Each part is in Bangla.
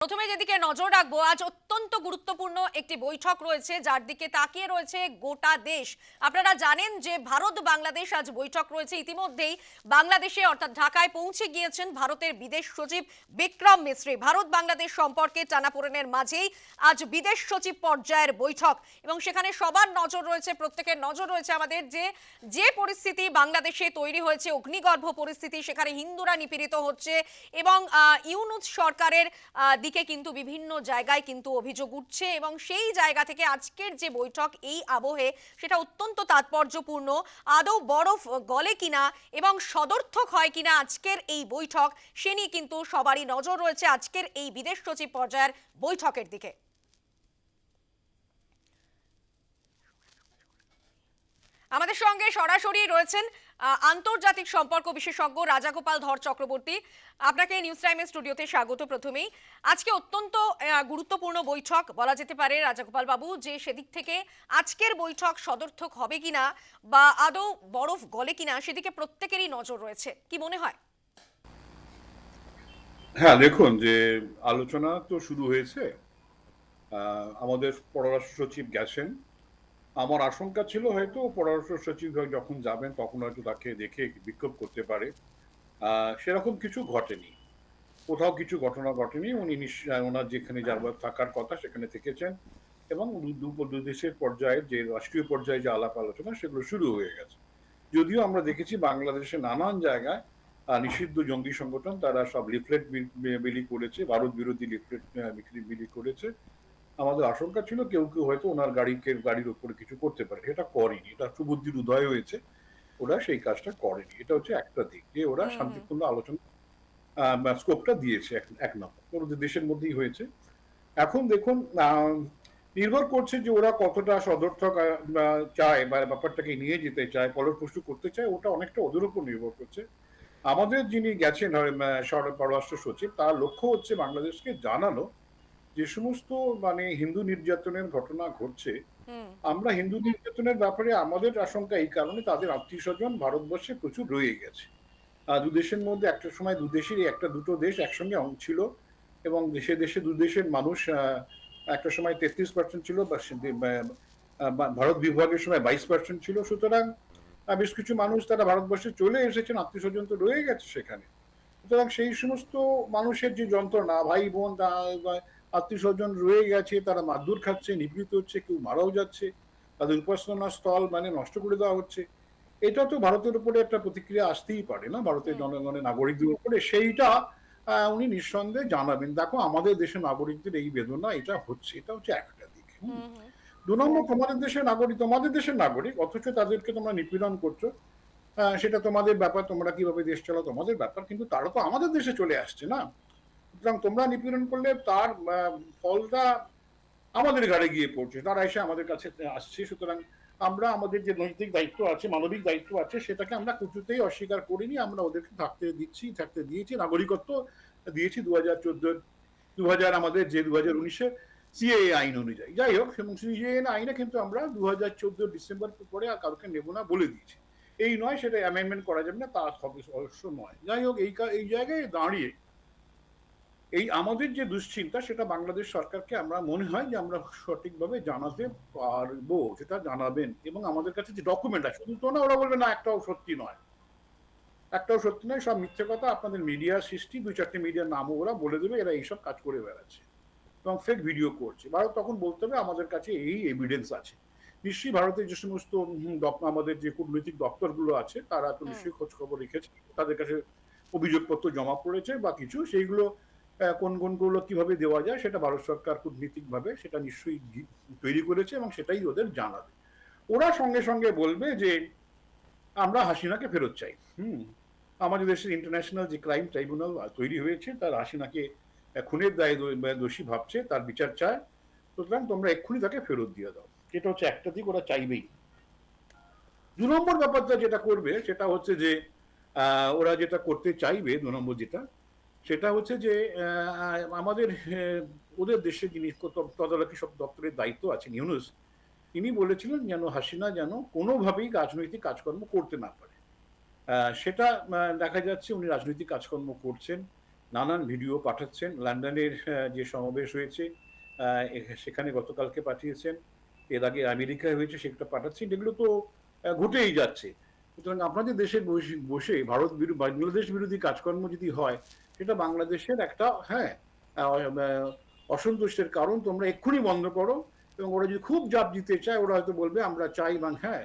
প্রথমে যেদিকে নজর রাখব আজ অত্যন্ত গুরুত্বপূর্ণ একটি বৈঠক রয়েছে যার দিকে তাকিয়ে রয়েছে গোটা দেশ। আপনারা জানেন যে ভারত বাংলাদেশ আজ বৈঠক রয়েছে। ইতিমধ্যেই বাংলাদেশে অর্থাৎ ঢাকায় পৌঁছে গিয়েছেন ভারতের বিদেশ সচিব বিক্রম মিশ্রি ভারত বাংলাদেশ সম্পর্কে টানাপোড়েনের মাঝেই আজ বিদেশ সচিব পর্যায়ের বৈঠক। এবং সেখানে সবার নজর রয়েছে প্রত্যেকের নজর রয়েছে আমাদের যে যে পরিস্থিতি বাংলাদেশে তৈরি হয়েছে অগ্নিগর্ভ পরিস্থিতি সেখানে হিন্দুরা নিপীড়িত হচ্ছে এবং আহ, ইউনুস সরকারের দিকে কিন্তু বিভিন্ন জায়গায় কিন্তু অভিযোগ উঠছে এবং সেই জায়গা থেকে আজকের যে বৈঠক এই আবহে সেটা অত্যন্ত তাৎপর্যপূর্ণ। আদৌ বরফ গলে কিনা এবং সদর্থক হয় কিনা আজকের এই বৈঠক সে নিয়ে কিন্তু সবারই নজর রয়েছে আজকের এই বিদেশ সচিব পর্যায়ের বৈঠকের দিকে। আমাদের সঙ্গে সরাসরি রয়েছেন আন্তর্জাতিক সম্পর্ক বিশেষজ্ঞ রাজাগোপাল ধর চক্রবর্তী, আপনাকে নিউজ টাইমের স্টুডিওতে স্বাগত প্রথমেই। আজকে অত্যন্ত গুরুত্বপূর্ণ বৈঠক বলা যেতে পারে রাজাগোপাল বাবু, যে সেদিক থেকে আজকের বৈঠক সদর্থক হবে কিনা বা আদৌ বরফ গলে কিনা সেদিকে প্রত্যেকেরই নজর রয়েছে। কি মনে হয়? হ্যাঁ দেখুন যে আলোচনা তো শুরু হয়েছে। আমাদের পররাষ্ট্র সচিব গেছেন। আমার আশঙ্কা ছিল হয়তো পররাষ্ট্র সচিব যখন যাবেন তখন হয়তো তাকে দেখে বিক্ষোভ করতে পারে। সেরকম কিছু ঘটেনি। কোথাও কিছু ঘটনা ঘটেনি। উনি নিশ্চয় ওনার যেখানে যাবার থাকার কথা সেখানে থেকেছেন এবং দু- দেশের পর্যায়ে যে রাষ্ট্রীয় পর্যায়ে যে আলাপ আলোচনা সেগুলো শুরু হয়ে গেছে। যদিও আমরা দেখেছি বাংলাদেশে নানান জায়গায় নিষিদ্ধ জঙ্গি সংগঠন, তারা সব লিফলেট বিলি করেছে, ভারত বিরোধী লিফলেট বিলি করেছে। আমাদের আশঙ্কা ছিল কেউ কেউ হয়তো ওনার গাড়িকে গাড়ির উপরে কিছু করতে পারে। এটা করেনি। এটা সুবুদ্ধির উদয় হয়েছে। ওরা সেই কাজটা করেনি। এটা হচ্ছে একটা দিক যে ওরা। শান্তিপূর্ণ আলোচনা স্কোপটা দিয়েছে এক নম্বর। ওদের দেশের মধ্যেই হয়েছে। এখন দেখুন নির্ভর করছে যে ওরা কতটা সদর্থক চায় বা ব্যাপারটাকে নিয়ে যেতে চায় ফলপ্রসূ করতে চায় ওটা অনেকটা ওদের উপর নির্ভর করছে। আমাদের যিনি গেছেন পররাষ্ট্র সচিব তার লক্ষ্য হচ্ছে বাংলাদেশকে জানানো যে সমস্ত মানে হিন্দু নির্যাতনের ঘটনা ঘটছে আমরা হিন্দু নির্যাতনের ব্যাপারে আমাদের আশঙ্কা এই কারণে তাদের আত্মীয় স্বজন ভারতবর্ষে প্রচুর রয়ে গেছে। দু দেশের মধ্যে একটা সময় দু দেশেরই একটা দুটো দেশ একসঙ্গে ছিল এবং দেশে দেশে দু দেশের মানুষ একটা সময় তেত্রিশ পার্সেন্ট ছিল ভারত বিভাগের সময় বাইশ পার্সেন্ট ছিল। সুতরাং বেশ কিছু মানুষ তারা ভারতবর্ষে চলে এসেছেন আত্মীয় স্বজন তো রয়ে গেছে সেখানে। সুতরাং সেই সমস্ত মানুষের যে যন্ত্রণা ভাই বোন আত্মীয় স্বজন রয়ে গেছে তারা মারধর খাচ্ছে নিপীড়িত হচ্ছে কেউ মারাও যাচ্ছে তাদের উপাসনা স্থল মানে নষ্ট করে দেওয়া হচ্ছে। এটা তো ভারতের উপরে একটা প্রতিক্রিয়া আসতেই পারে না ভারতের জনগণের নাগরিকদের উপরে। সেইটা উনি নিঃসন্দেহে জানাবেন। দেখো আমাদের দেশের নাগরিকদের এই বেদনা এটা হচ্ছে এটা হচ্ছে একটা দিক। দু নম্বর তোমাদের দেশের নাগরিক তোমাদের দেশের নাগরিক অথচ তাদেরকে তোমরা নিপীড়ন করছ। সেটা তোমাদের ব্যাপার তোমরা কীভাবে দেশ চালাও তোমাদের ব্যাপার কিন্তু তারা তো আমাদের দেশে চলে আসছে না। সুতরাং তোমরা নিপীড়ন করলে তার ফলটা আমাদের ঘাড়ে গিয়ে পড়ছে, তারা এসে আমাদের কাছে আসছে। সুতরাং আমরা আমাদের যে নৈতিক দায়িত্ব আছে, মানবিক দায়িত্ব আছে, সেটাকে আমরা কিছুতেই অস্বীকার করিনি, আমরা ওদেরকে থাকতে দিচ্ছি, থাকতে দিয়েছি, নাগরিকত্ব দিয়েছি দু হাজার চোদ্দ, দু হাজার আমাদের যে দু হাজার উনিশের সিএ আইন অনুযায়ী। যাই হোক, এবং সিএ আইনে কিন্তু আমরা দু হাজার চোদ্দ ডিসেম্বর পরে আর কাউকে নেব না বলে দিয়েছি। এই নয়, সেটা অ্যামেন্ডমেন্ট করা যাবে না, তা অবশ্য নয়। যাই হোক, এই এই জায়গায় দাঁড়িয়ে এই আমাদের যে দুশ্চিন্তা সেটা বাংলাদেশ সরকারকে আমরা মনে হয় যে আমরা সঠিকভাবে জানাতে পারব সেটা জানাবেন। এবং আমাদের কাছে যে ডকুমেন্ট আছে শুধু তো না ওরা বলবে না একটাও সত্যি নয়। একটাও সত্যি নয় সব মিথ্যে কথা আপনাদের মিডিয়া সৃষ্টি দুই চারটে মিডিয়ার নামও ওরা বলে দেবে এরা এইসব কাজ করে বেড়াচ্ছে। এবং ফেক ভিডিও করছে। ভারত তখন বলতে হবে আমাদের কাছে এই এভিডেন্স আছে। নিশ্চয়ই ভারতের যে সমস্ত আমাদের যে কূটনৈতিক দপ্তরগুলো আছে তারা তো নিশ্চয়ই খোঁজ খবর রেখেছে তাদের কাছে অভিযোগপত্র জমা পড়েছে বা কিছু সেইগুলো কোন কোনগুলো কীভাবে দেওয়া যায় সেটা ভারত সরকার কূটনীতিকভাবে সেটা নিশ্চয়ই তৈরি করেছে এবং সেটাই ওদের জানাবে। ওরা সঙ্গে সঙ্গে বলবে যে, আমরা হাসিনাকে ফেরত চাই। হুম। আমাদের দেশের ইন্টারন্যাশনাল যে ক্রাইম ট্রাইব্যুনাল তৈরি হয়েছে, তার হাসিনাকে খুনের দায়ে দোষী ভাবছে, তার বিচার চায়। সুতরাং তোমরা এক্ষুনি তাকে ফেরত দিয়ে দাও। এটা হচ্ছে একটা দিক, ওরা চাইবেই। দু নম্বর ব্যাপারটা যেটা করবে, সেটা হচ্ছে যে ওরা যেটা করতে চাইবে, দু নম্বর যেটা সেটা হচ্ছে যে আমাদের ওদের দেশে যিনি তদারকি সব দপ্তরের দায়িত্ব আছেন ইউনুস, তিনি বলেছিলেন যেন হাসিনা যেন কোনোভাবেই রাজনৈতিক কাজকর্ম করতে না পারে। সেটা দেখা যাচ্ছে উনি রাজনৈতিক কাজকর্ম করছেন, নানান ভিডিও পাঠাচ্ছেন, লন্ডনের যে সমাবেশ হয়েছে সেখানে গতকালকে পাঠিয়েছেন, এর আগে আমেরিকায় হয়েছে, সেটা পাঠাচ্ছেন এগুলো তো ঘটেই যাচ্ছে। সুতরাং আপনাদের দেশে বসে- ভারত বাংলাদেশ বিরোধী কাজকর্ম যদি হয় সেটা বাংলাদেশের একটা হ্যাঁ অসন্তুষ্টের কারণ। তোমরা এক্ষুনি বন্ধ করো এবং ওরা যদি খুব জাপ দিতে চায়, ওরা হয়তো বলবে, আমরা চাই বা হ্যাঁ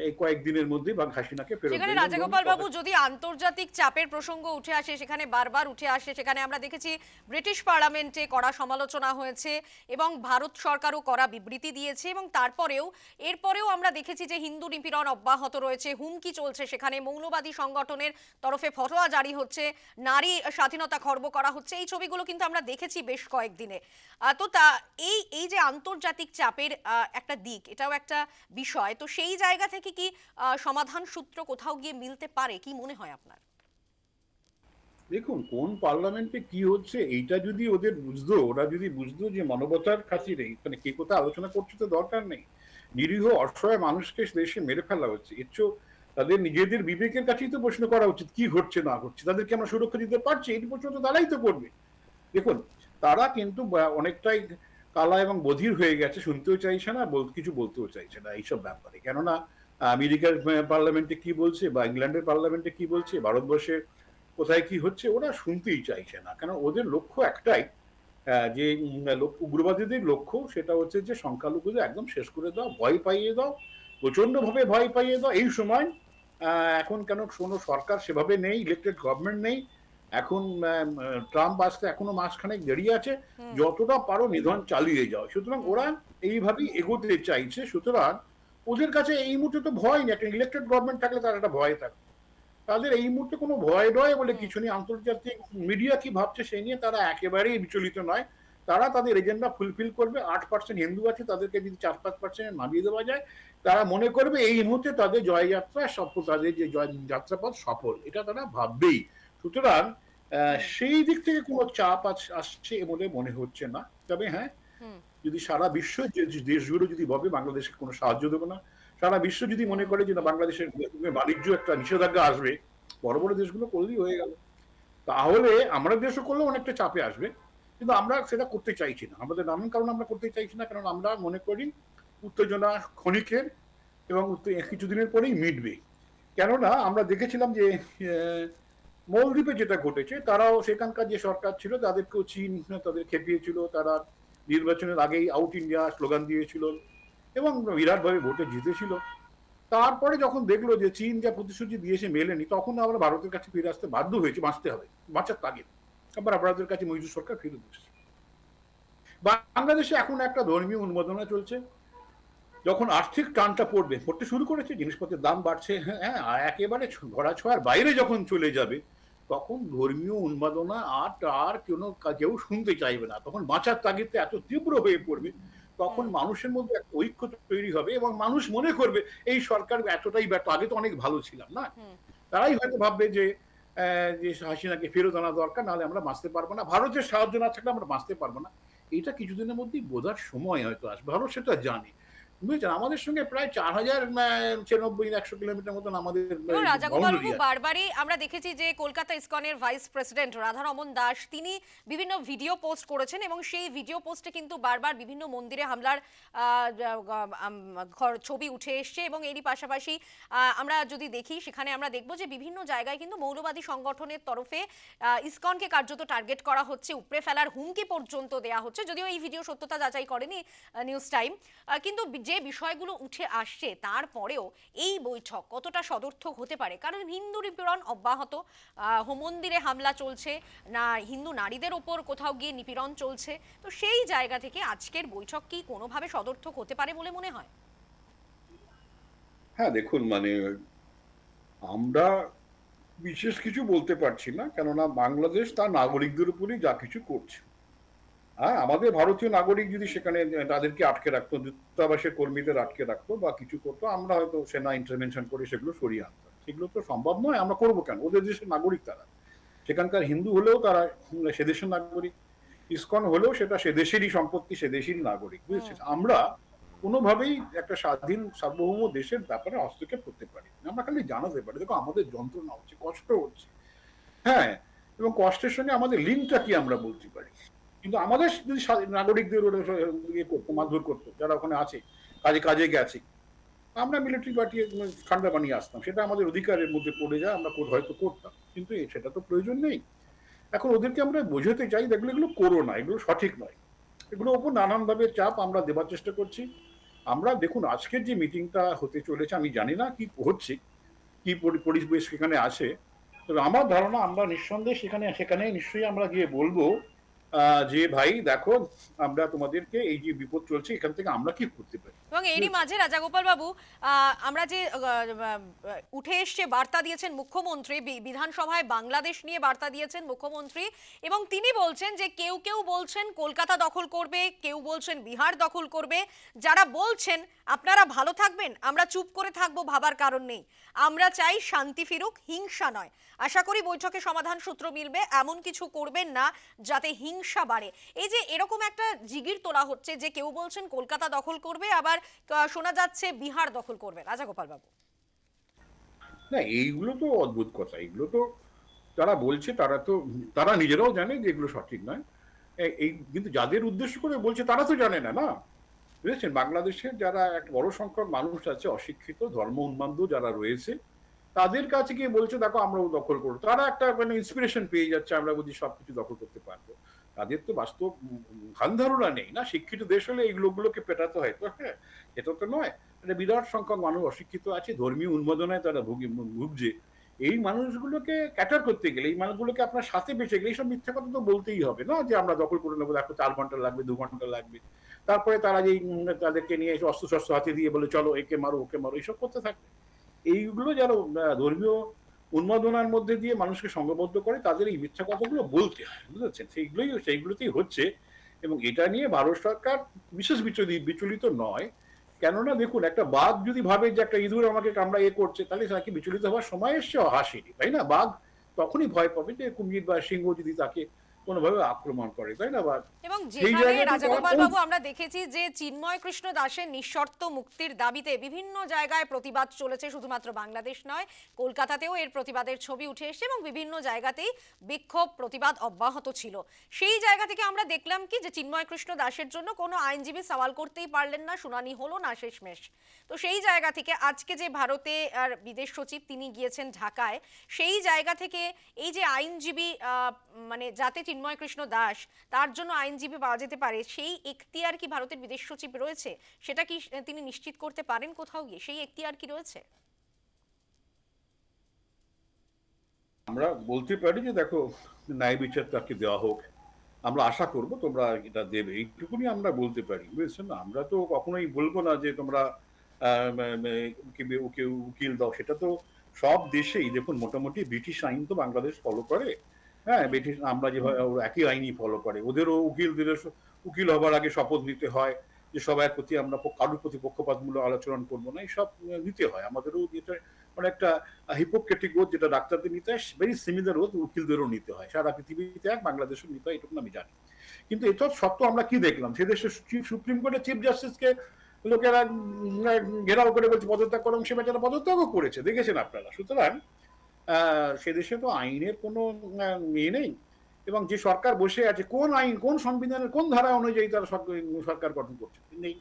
এই কয়েকদিনের মধ্যে বা হাসিনাকে ফেরত সেখানে। রাজাগোপাল বাবু যদি আন্তর্জাতিক চাপের প্রসঙ্গ উঠে আসে সেখানে বারবার উঠে আসে সেখানে আমরা দেখেছি ব্রিটিশ পার্লামেন্টে কড়া সমালোচনা হয়েছে এবং ভারত সরকারও কড়া বিবৃতি দিয়েছে এবং তারপরেও এরপরেও আমরা দেখেছি যে হিন্দু নিপীড়ন অব্যাহত রয়েছে হুমকি চলছে সেখানে মৌলবাদী সংগঠনের তরফে ফতোয়া জারি হচ্ছে নারী স্বাধীনতা খর্ব করা হচ্ছে এই ছবিগুলো কিন্তু আমরা দেখেছি বেশ কয়েকদিনে তো তা এই এই যে আন্তর্জাতিক চাপের আহ, একটা দিক এটাও একটা বিষয় তো সেই জায়গা থেকে কি সমাধান সূত্র কোথাও গিয়ে মিলতে পারে? কি মনে হয় আপনার? দেখুন, কোন পার্লামেন্টে কি হচ্ছে এইটা যদি ওদের বুঝতো, ওরা যদি বুঝতো যে মানবতার খাতিরে মানে কে কোথায় আলোচনা করছে তো দরকার নেই। নিরীহ, অসহায় মানুষকে দেশে মেরে ফেলা হচ্ছে। এর তাদের নিজেদের বিবেকের কাছেই তো প্রশ্ন করা উচিত, কি ঘটছে, না ঘটছে। তাদেরকে আমরা সুরক্ষা দিতে পারছি, এই প্রশ্ন তো তারাই তো করবে। দেখুন, তারা কিন্তু অনেকটাই কালা এবং বধির হয়ে গেছে, শুনতেও চাইছে না কিছু বলতেও চাইছে না এইসব ব্যাপারে। কেননা, আমেরিকার পার্লামেন্টে কি বলছে বা ইংল্যান্ডের পার্লামেন্টে কি বলছে ভারতবর্ষের কোথায় কি হচ্ছে, ওরা শুনতেই চাইছে না। কারণ ওদের লক্ষ্য একটাই যে উগ্রবাদীদের লক্ষ্য সেটা হচ্ছে যে, সংখ্যালঘুদের একদম শেষ করে দাও, ভয় পাইয়ে দাও প্রচণ্ড ভাবে ভয় পাইয়ে দাও। এই সময় এখন কেন কোনো সরকার সেভাবে নেই ইলেকটেড গভর্নমেন্ট নেই এখন ট্রাম্প আসতে এখনও মাসখানেক দেরি আছে। যতটা পারো নিধন চালিয়ে যাও। সুতরাং ওরা এইভাবেই এগোতে চাইছে। সুতরাং ওদের কাছে এই মুহূর্তে তো ভয় নেই। একটা ইলেকটেড গভর্নমেন্ট থাকলে তার একটা ভয় থাকে। তাদের এই মুহূর্তে কোনো ভয় ডয় বলে কিছু নেই। আন্তর্জাতিক মিডিয়া কি ভাবছে সেই নিয়ে তারা একেবারেই বিচলিত নয়। তারা তাদের এজেন্ডা ফুলফিল করবে। আট পার্সেন্ট হিন্দু আছে তাদেরকে যদি চার পাঁচ পার্সেন্ট নামিয়ে দেওয়া যায় তারা মনে করবে এই মুহূর্তে তাদের জয়যাত্রা সফল তাদের যে জয় যাত্রাপথ সফল। এটা তারা ভাববেই। সুতরাং সেই দিক থেকে কোনো চাপ আসছে বলে মনে হচ্ছে না। তবে হ্যাঁ যদি সারা বিশ্ব যে দেশগুলো যদি ভাবে বাংলাদেশকে কোনো সাহায্য দেবো না সারা বিশ্ব যদি মনে করে যে না বাংলাদেশের বাণিজ্য একটা নিষেধাজ্ঞা আসবে বড় বড় দেশগুলো করলেই হয়ে গেল। তাহলে আমরা দেশও করলেও অনেকটা চাপে আসবে কিন্তু আমরা সেটা করতে চাইছি না। আমাদের নানান কারণ আমরা করতে চাইছি না কারণ আমরা মনে করি উত্তেজনা ক্ষণিকের এবং কিছুদিনের পরেই মিটবে। কেননা আমরা দেখেছিলাম যে আহ, মলদ্বীপে যেটা ঘটেছে, তারাও সেখানকার যে সরকার ছিল, তাদেরকেও চীন, তাদের খেপিয়েছিল, তারা নির্বাচনের আগেই আউট ইন্ডিয়া স্লোগান দিয়েছিল এবং বিরাটভাবে ভোটে জিতেছিল। তারপরে যখন দেখল যে চীন যা প্রতিশ্রুতি দিয়েছে মেলেনি, তখন আমরা ভারতের কাছে ফিরে আসতে বাধ্য হয়েছে, বাঁচতে হবে, বাঁচার তাগিদ। আবার আপনাদের কাছে মৈজু সরকার ফিরে দিচ্ছে বাংলাদেশে এখন একটা ধর্মীয় উন্মাদনা চলছে। যখন আর্থিক টানটা পড়বে, পড়তে শুরু করেছে, জিনিসপত্রের দাম বাড়ছে হ্যাঁ একেবারে ধরা ছোঁয়ার বাইরে যখন চলে যাবে তখন ধর্মীয় উন্মাদনা আর আর কেউ কেউ শুনতে চাইবে না। তখন বাঁচার তাগিদটা এত তীব্র হয়ে পড়বে তখন মানুষের মধ্যে একটা ঐক্য তৈরি হবে এবং মানুষ মনে করবে এই সরকার এতটাই ব্যর্থ আগে তো অনেক ভালো ছিলাম না? তারাই হয়তো ভাববে যে আহ, যে হাসিনাকে ফেরত আনা দরকার নাহলে আমরা বাঁচতে পারব না। ভারতের সাহায্য না থাকলে আমরা বাঁচতে পারব না। এটা কিছুদিনের মধ্যেই বোঝার সময় হয়তো আসবে ভারত সেটা জানে। বুঝেছেন আমাদের সঙ্গে প্রায় চার হাজার ছিয়ানব্বই একশো কিলোমিটার মতন আমাদের রাজাগোপাল। বারবারই আমরা দেখেছি যে কলকাতা ইসকনের ভাইস প্রেসিডেন্ট রাধারমন দাস তিনি বিভিন্ন ভিডিও পোস্ট করেছেন এবং সেই ভিডিও পোস্টে কিন্তু বারবার বিভিন্ন মন্দিরে হামলার ছবি উঠে এসছে এবং এরই পাশাপাশি আহ, আমরা যদি দেখি সেখানে আমরা দেখব যে বিভিন্ন জায়গায় কিন্তু মৌলবাদী সংগঠনের তরফে ইসকনকে কার্যত টার্গেট করা হচ্ছে উপড়ে ফেলার হুমকি পর্যন্ত দেয়া হচ্ছে যদিও এই ভিডিও সত্যতা যাচাই করেনি নিউজ টাইম কিন্তু যে বিষয়গুলো উঠে আসছে তারপরেও এই বৈঠক কতটা সদর্থক হতে পারে? কারণ হিন্দু নিপীড়ন অব্যাহত হোমন্দিরে হামলা চলছে, না, হিন্দু নারীদের ওপর কোথাও গিয়ে নিপীড়ন চলছে। তো সেই জায়গা থেকে আজকের বৈঠক কি কোনোভাবে সদর্থক হতে পারে বলে মনে হয়? হ্যাঁ দেখুন মানে আমরা বিশেষ কিছু বলতে পারছি না। কেননা বাংলাদেশ তার নাগরিকদের উপরই যা কিছু করছে। হ্যাঁ আমাদের ভারতীয় নাগরিক যদি সেখানে তাদেরকে আটকে রাখতো দূতাবাসের কর্মীদের আটকে রাখতো বা কিছু করতো আমরা হয়তো সেনা ইন্টারভেনশন করে সেগুলো সরিয়ে আনতাম। সেগুলো তো সম্ভব নয় আমরা করব কেন? ওদের দেশের নাগরিক তারা। সেখানকার হিন্দু হলেও তারা সে দেশের নাগরিক। ইসকন হলেও সেটা সে দেশেরই সম্পত্তি সে দেশেরই নাগরিক। বুঝেছেন আমরা কোনোভাবেই একটা স্বাধীন সার্বভৌম দেশের ব্যাপারে হস্তক্ষেপ করতে পারি আমরা খালি জানাতে পারি দেখো আমাদের যন্ত্রণা হচ্ছে কষ্ট হচ্ছে। হ্যাঁ এবং কষ্টের সঙ্গে আমাদের লিঙ্কটা কি আমরা বলতে পারি? কিন্তু আমাদের যদি নাগরিকদের ইয়ে করতো, মারধর করতো, যারা ওখানে আছে, কাজে কাজে গেছে, আমরা মিলিটারি পাঠিয়ে ঠান্ডা বানিয়ে আসতাম। সেটা আমাদের অধিকারের মধ্যে পড়ে যায়, আমরা হয়তো করতাম, কিন্তু সেটা তো প্রয়োজন নেই। এখন ওদেরকে আমরা বোঝাতে চাই, দেখলে এগুলো করো না, এগুলো সঠিক নয়। এগুলোর ওপর নানানভাবে চাপ আমরা দেবার চেষ্টা করছি। আমরা দেখুন, আজকের যে মিটিংটা হতে চলেছে, আমি জানি না কি হচ্ছে, কি পরি- পরিবেশ সেখানে আছে, তবে আমার ধারণা আমরা নিঃসন্দেহে সেখানে সেখানে নিশ্চয়ই আমরা গিয়ে বলব যে ভাই দেখো আমরা তোমাদেরকে এই যে বিপদ চলছে এখান থেকে আমরা কি করতে পারি? এবং এরই মাঝে রাজাগোপাল বাবু আমরা যে উঠে এসছে বার্তা দিয়েছেন মুখ্যমন্ত্রী বিধানসভায় বাংলাদেশ নিয়ে বার্তা দিয়েছেন মুখ্যমন্ত্রী এবং তিনি বলছেন যে কেউ কেউ বলছেন কলকাতা দখল করবে কেউ বলছেন বিহার দখল করবে যারা বলছেন আপনারা ভালো থাকবেন, আমরা চুপ করে থাকব ভাবার কারণ নেই। আমরা চাই শান্তি ফিরুক, হিংসা নয়। আশা করি বৈঠকে সমাধান সূত্র মিলবে, এমন কিছু করবেন না যাতে হিংসা বাড়ে। এই যে এরকম একটা জিগির তোলা হচ্ছে যে কেউ বলছেন কলকাতা দখল করবে, আবার শোনা যাচ্ছে বিহার দখল করবে। রাজা গোপাল বাবু না, এইগুলো তো অদ্ভুত কথা। এগুলো তো তারা বলছে, তারা তো, তারা নিজেরাও জানে যে এগুলো সঠিক নয়। এই, কিন্তু যাদের উদ্দেশ্য করে বলছে, তারা তো জানে না না? বুঝেছেন? বাংলাদেশের যারা এক বড় সংখ্যক মানুষ আছে, অশিক্ষিত ধর্ম উন্মাদ যারা রয়েছে, তাদের কাছে গিয়ে বলছে, দেখো, আমরাও দখল করব। তারা একটা মানে ইন্সপিরেশন পেয়ে যাচ্ছে, আমরা বুঝি সবকিছু দখল করতে পারব। তাদের তো বাস্তব ধ্যান ধারণা নেই না? শিক্ষিত দেশ হলে এইগুলোগুলোকে পেটাতে হয় তো? হ্যাঁ এটা তো নয়। একটা বিরাট সংখ্যক মানুষ অশিক্ষিত আছে, ধর্মীয় উন্মাদনায় তারা ভুগি, ভুগছে। এই মানুষগুলোকে ক্যাটার করতে গেলে, এই মানুষগুলোকে আপনার সাথে বেঁচে গেলে, এইসব মিথ্যা কথা তো বলতেই হবে না যে, আমরা দখল করে নেব, দেখো, চার ঘণ্টা লাগবে, দু ঘণ্টা লাগবে। তারপরে তারা যে উম, তাদেরকে নিয়ে এসে অস্ত্র শস্ত্র হাতে দিয়ে বলে চলো একে মারো ওকে মারো এইসব করতে থাকে। এইগুলো যেন ধর্মীয় উন্মাদনার মধ্যে দিয়ে মানুষকে সংঘবদ্ধ করে তাদের এই মিথ্যা কথাগুলো বলতে হয় বুঝেছেন সেইগুলোই সেইগুলোতেই হচ্ছে এবং এটা নিয়ে ভারত সরকার বিশেষ বিচলিত বিচলিত নয়। কেননা দেখুন একটা বাঘ যদি ভাবে যে একটা ইঁদুর আমাকে কামড়া এ করছে তাহলে তাকে বিচলিত হওয়ার সময় এসছে হাসিনি তাই না? বাঘ তখনই ভয় পাবে যে কুমির বা সিংহ যদি তাকে কোনোভাবে আক্রমণ করে তাই না? বা এবং যেখানে রাজাগোপাল বাবু আমরা দেখেছি যে চিন্ময় কৃষ্ণ দাসের নিঃশর্ত মুক্তির দাবিতে বিভিন্ন জায়গায় প্রতিবাদ চলেছে শুধুমাত্র বাংলাদেশ নয় কলকাতাতেও এর প্রতিবাদের ছবি উঠে এসেছে এবং বিভিন্ন জায়গাতেই বিক্ষোভ প্রতিবাদ অব্যাহত ছিল। সেই জায়গা থেকে আমরা দেখলাম কি যে চিন্ময় কৃষ্ণ দাসের জন্য কোনো আইনজীবী সওয়াল করতেই পারলেন না শুনানি হলো না শেষমেশ। তো সেই জায়গা থেকে আজকে যে ভারতে আর বিদেশ সচিব তিনি গিয়েছেন ঢাকায় সেই জায়গা থেকে এই যে আইনজীবী আহ, মানে যাতে চিন্ময় কৃষ্ণ দাস, তার জন্য আইনজীবী পাওয়া যেতে পারে। সেই এখতিয়ার কি ভারতের বিদেশ সচিব রয়েছে? সেটা কি তিনি নিশ্চিত করতে পারেন কোথাও গিয়ে? সেই এখতিয়ার কি রয়েছে? আমরা বলতে পারি যে, দেখো, ন্যায় বিচার তাকে দেওয়া হোক। আমরা আশা করব তোমরা এটা দেবে। এইটুকুনি আমরা বলতে পারি বুঝেছেন না? আমরা তো কখনোই বলব না যে, তোমরা উকিল দাও। সেটা তো সব দেশেই, দেখুন, মোটামুটি ব্রিটিশ আইন তো বাংলাদেশ ফলো করে। হ্যাঁ ব্রিটিশ আমরা যেভাবে একই আইনই ফলো করে। ওদেরও উকিলদের উকিল হবার আগে শপথ নিতে হয় যে সবার প্রতি আমরা কারোর প্রতি পক্ষপাতমূলক আলোচনা করব না এইসব নিতে হয়। আমাদেরও যেটা মানে একটা হিপোক্রেটিক ওথ যেটা ডাক্তারদের নিতে হয় ভেরি সিমিলার ওথ উকিলদেরও নিতে হয়। সারা পৃথিবীতে এক বাংলাদেশেও নিতে হয় এটুকু আমি জানি। কিন্তু এটা সত্ত্বেও আমরা কি দেখলাম? সে দেশের সুপ্রিম কোর্টের চিফ জাস্টিসকে লোকেরা ঘেরাও করে বলছে পদত্যাগ করো সে বেচারা পদত্যাগও করেছে দেখেছেন আপনারা? সুতরাং সে দেশে তো আইনের কোনো ইয়ে নেই। এবং যে সরকার বসে আছে, কোন আইন, কোন সংবিধানের, কোন ধারা অনুযায়ী তারা সরকার- সরকার গঠন করছে? নেই।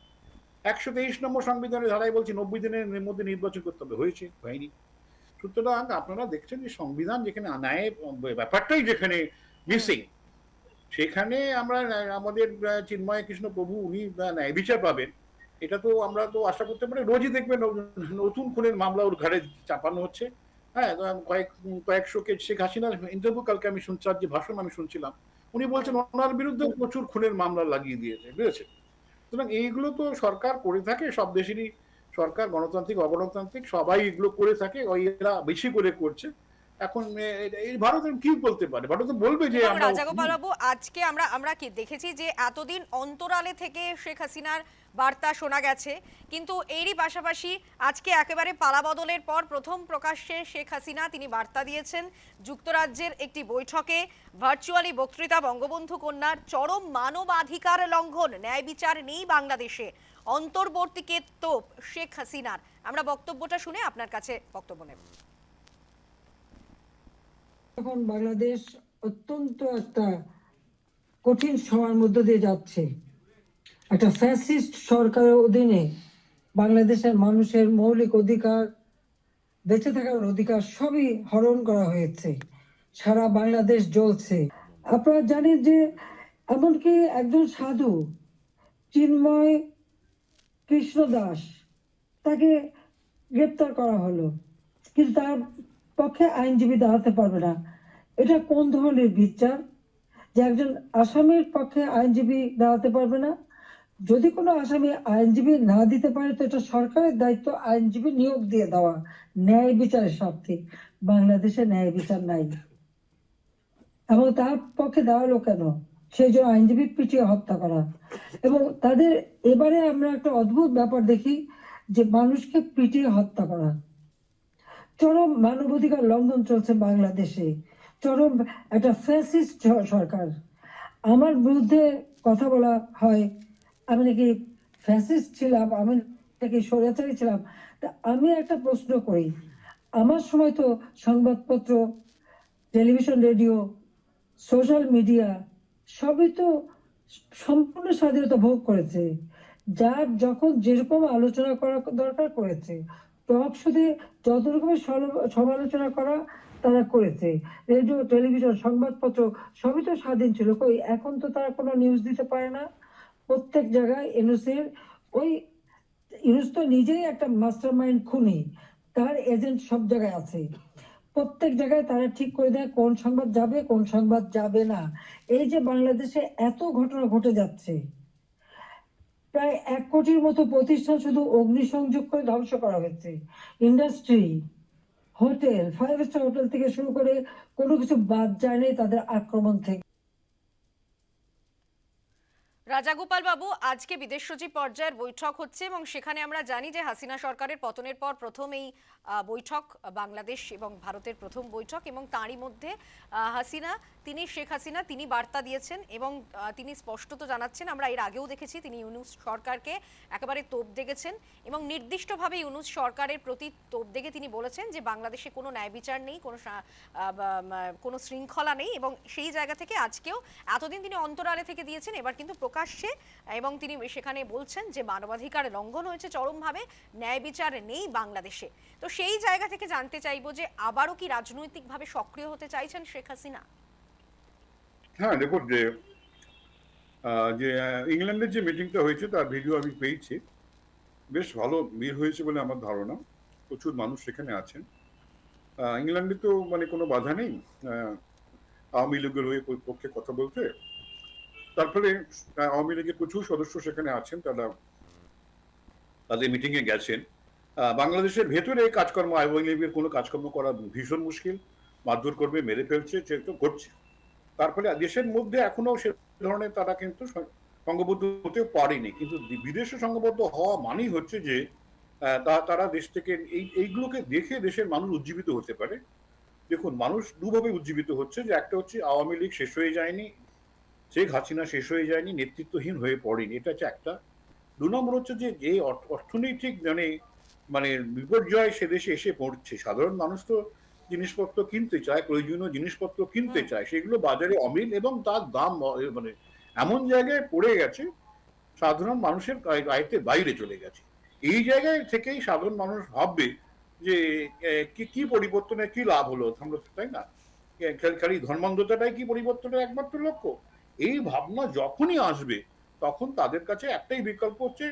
একশো তেইশ নম্বর সংবিধানের ধারায় বলছে, নব্বই দিনের মধ্যে নির্বাচন করতে হবে। হয়েছে, হয়নি। সুতরাং আপনারা দেখছেন যে সংবিধান যেখানে ন্যায় ব্যাপারটাই যেখানে মিসিং, সেখানে আমরা, আমাদের চিন্ময় কৃষ্ণ প্রভু উনি ন্যায় বিচার পাবেন। এটা তো আমরা তো আশা করতে পারি, রোজই দেখবেন নতুন খুনের মামলা ওর ঘাড়ে চাপানো হচ্ছে। হ্যাঁ কয়েক কয়েকশো কে শেখ হাসিনার ইন্টারভিউ কালকে আমি শুনছি যে ভাষণ আমি শুনছিলাম। উনি বলছেন ওনার বিরুদ্ধে প্রচুর খুনের মামলা লাগিয়ে দিয়েছে সুতরাং এইগুলো তো সরকার করে থাকে সব দেশেরই সরকার গণতান্ত্রিক অগণতান্ত্রিক সবাই এগুলো করে থাকে এরা বেশি করে করছে। এখন এই ভারত কি বলতে পারে? ভারত বলবে যে আমরা রাজাগোপাল বাবু আজকে আমরা আমরা কি দেখেছি যে এতদিন অন্তরালে থেকে শেখ হাসিনার বার্তা শোনা গেছে। কিন্তু এরই পাশাপাশি আজকে একেবারে পালাবদলের পর প্রথম প্রকাশ্যে শেখ হাসিনা তিনি বার্তা দিয়েছেন। যুক্তরাজ্যের একটি বৈঠকে ভার্চুয়ালি বক্তৃতা, বঙ্গবন্ধু কন্যার চরম মানবাধিকার লঙ্ঘন, ন্যায় বিচার নেই বাংলাদেশে। অন্তর্বর্তীকে তোপ শেখ হাসিনার। আমরা বক্তব্যটা শুনে আপনার কাছে বক্তব্য নেব। এখন বাংলাদেশ অত্যন্ত একটা কঠিন সময়ের মধ্য দিয়ে যাচ্ছে। একটা ফ্যাসিস্ট সরকারের অধীনে বাংলাদেশের মানুষের মৌলিক অধিকার, বেঁচে থাকার অধিকার সবই হরণ করা হয়েছে। সারা বাংলাদেশ জ্বলছে। আপনারা জানেন যে এমনকি একজন সাধু, চিন্ময় কৃষ্ণ দাস, তাকে গ্রেপ্তার করা হলো। কিন্তু তার পক্ষে আইনজীবী দাঁড়াতে পারবে না। এটা কোন ধরনের বিচার? যে একজন আসামির পক্ষে আইনজীবী দাঁড়াতে পারবে না? যদি কোনো আসামি আইনজীবী না দিতে পারে, তো এটা সরকারের দায়িত্ব, আইনজীবী নিয়োগ দিয়ে দেওয়া। ন্যায় বিচারের স্বার্থে। বাংলাদেশে ন্যায় বিচার নাই। এবং তার পক্ষে দাঁড়াল কেন? সেই জন্য আইনজীবী পিটিয়ে হত্যা করা। এবং তাদের এবারে আমরা একটা অদ্ভুত ব্যাপার দেখি যে মানুষকে পিটিয়ে হত্যা করা। চরম মানবাধিকার লঙ্ঘন চলছে বাংলাদেশে। চরম একটা ফ্যাসিস্ট সরকার। আমার বিরুদ্ধে কথা বলা হয় আমি নাকি ফ্যাসিস্ট ছিলাম, আমি নাকি স্বৈরাচারী ছিলাম। তা আমি একটা প্রশ্ন করি। আমার সময় তো সংবাদপত্র টেলিভিশন রেডিও সোশ্যাল মিডিয়া সবই তো সম্পূর্ণ স্বাধীনতা ভোগ করেছে। যার যখন যেরকম আলোচনা করা দরকার করেছে, টক শুধু যত রকমের সমালোচনা করা তারা করেছে। রেডিও টেলিভিশন সংবাদপত্র সবই তো স্বাধীন ছিল। কই, এখন তো তারা কোনো নিউজ দিতে পারে না? প্রত্যেক জায়গায় এনওসির ওই ইউনুস তো নিজেই একটা মাস্টার মাইন্ড খুনি, তার এজেন্ট সব জায়গায় আছে। প্রত্যেক জায়গায় তারা ঠিক করে দেয় কোন সংবাদ যাবে, কোন সংবাদ যাবে না। এই যে বাংলাদেশে এত ঘটনা ঘটে যাচ্ছে, প্রায় এক কোটির মতো প্রতিষ্ঠান শুধু অগ্নিসংযোগ করে ধ্বংস করা হয়েছে। Industry, hotel, five star hotel থেকে শুরু করে কোনো কিছু বাদ যায়নি তাদের আক্রমণ থেকে। রাজাগোপাল বাবু আজকে বিদেশ সচিব পর্যায়ের বৈঠক হচ্ছে এবং সেখানে আমরা জানি যে হাসিনা সরকারের পতনের পর প্রথম এই বৈঠক বাংলাদেশ এবং ভারতের প্রথম বৈঠক এবং তারই মধ্যে হাসিনা, তিনি শেখ হাসিনা, তিনি বার্তা দিয়েছেন এবং তিনি স্পষ্টত জানাচ্ছেন, আমরা এর আগেও দেখেছি তিনি ইউনুস সরকারকে একেবারে তোপ দেখেছেন এবং নির্দিষ্টভাবে ইউনুস সরকারের প্রতি তোপ দেখে তিনি বলেছেন যে বাংলাদেশে কোনো ন্যায় বিচার নেই, কোনো কোনো শৃঙ্খলা নেই এবং সেই জায়গা থেকে আজকেও এতদিন তিনি অন্তরালে থেকে দিয়েছেন, এবার কিন্তু প্রকাশ্যে, এবং তিনি সেখানে বলছেন যে মানবাধিকার লঙ্ঘন হয়েছে চরমভাবে, ন্যায় বিচার নেই বাংলাদেশে। তো সেই জায়গা থেকে জানতে চাইব যে আবারও কি রাজনৈতিকভাবে সক্রিয় হতে চাইছেন শেখ হাসিনা? হ্যাঁ দেখুন যে যে ইংল্যান্ডের যে মিটিংটা হয়েছে, তার ভিডিও আমি পেয়েছি। বেশ ভালো ভিড় হয়েছে বলে আমার ধারণা। প্রচুর মানুষ সেখানে আছেন। ইংল্যান্ডে তো মানে কোনো বাধা নেই। আওয়ামী লীগের হয়ে পক্ষে কথা বলতে। তার ফলে আহ, আওয়ামী লীগের প্রচুর সদস্য সেখানে আছেন তারা তাদের মিটিংয়ে গেছেন। বাংলাদেশের ভেতরে কাজকর্ম আওয়ামী লীগের কোনো কাজকর্ম করা ভীষণ মুশকিল মারধর মেরে ফেলছে ঘটছে। দেশের মধ্যে এখনও সে ধরনের তারা কিন্তু সংঘবদ্ধ হতে পারেনি। কিন্তু বিদেশে সংঘবদ্ধ হওয়া মানেই হচ্ছে যে তারা দেশ থেকে এই এইগুলোকে দেখে দেশের মানুষ উজ্জীবিত হতে পারে। দেখুন মানুষ দুভাবে উজ্জীবিত হচ্ছে যে একটা হচ্ছে আওয়ামী লীগ শেষ হয়ে যায়নি শেখ হাসিনা শেষ হয়ে যায়নি নেতৃত্বহীন হয়ে পড়েনি। এটা হচ্ছে একটা। দু নম্বর হচ্ছে যে যে অর্থনৈতিক মানে মানে বিপর্যয় সে দেশে এসে পড়ছে। সাধারণ মানুষ তো জিনিসপত্র কিনতে চায় প্রয়োজনীয় জিনিসপত্র কিনতে চায়। সেগুলো বাজারে অমিল এবং তার দাম মানে এমন জায়গায় পড়ে গেছে সাধারণ মানুষের আয়তে বাইরে চলে গেছে। এই জায়গায় থেকেই সাধারণ মানুষ ভাববে যে কি কি পরিবর্তনে কি লাভ হলো? আমরা তাই না? খালি ধর্মান্ধতাটাই কি পরিবর্তনের একমাত্র লক্ষ্য? এই ভাবনা যখনই আসবে তখন তাদের কাছে একটাই বিকল্প হচ্ছে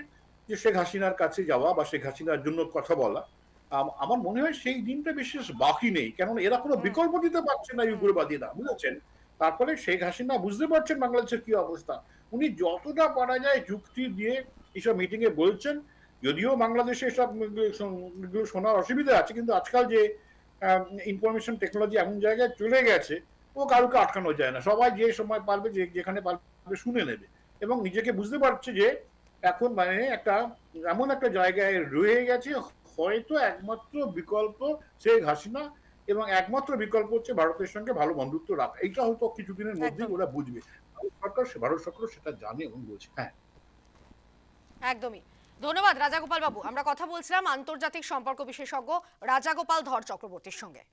যে শেখ হাসিনার কাছে যাওয়া বা শেখ হাসিনার জন্য কথা বলা। আমার মনে হয় সেই দিনটা বিশেষ বাকি নেই কেননা এরা কোনো বিকল্প দিতে পারছে না ইউগ্রবাদীরা বুঝেছেন? তারপরে শেখ হাসিনা বুঝতে পারছেন বাংলাদেশের কি অবস্থা। উনি যতটা পারা যায় যুক্তি দিয়ে এইসব মিটিং এ বলছেন যদিও বাংলাদেশে এসব শোনার অসুবিধা আছে কিন্তু আজকাল যে ইনফরমেশন টেকনোলজি এমন জায়গায় চলে গেছে ও কারুকে আটকানো যায় না। সবাই যে সময় পারবে যে যেখানে পারবে শুনে নেবে। এবং নিজেকে বুঝতে পারছে যে এখন মানে একটা এমন একটা জায়গায় রয়ে গেছে হয়তো একমাত্র বিকল্প শেখ হাসিনা এবং একমাত্র বিকল্প হচ্ছে ভারতের সঙ্গে ভালো বন্ধুত্ব রাখা। এইটা হয়তো কিছুদিনের মধ্যেই ওরা বুঝবে। সরকার ভারত সরকার সেটা জানে এবং বলছে। হ্যাঁ। একদমই। ধন্যবাদ রাজাগোপাল বাবু আমরা কথা বলছিলাম আন্তর্জাতিক সম্পর্ক বিশেষজ্ঞ রাজাগোপাল ধর চক্রবর্তীর সঙ্গে।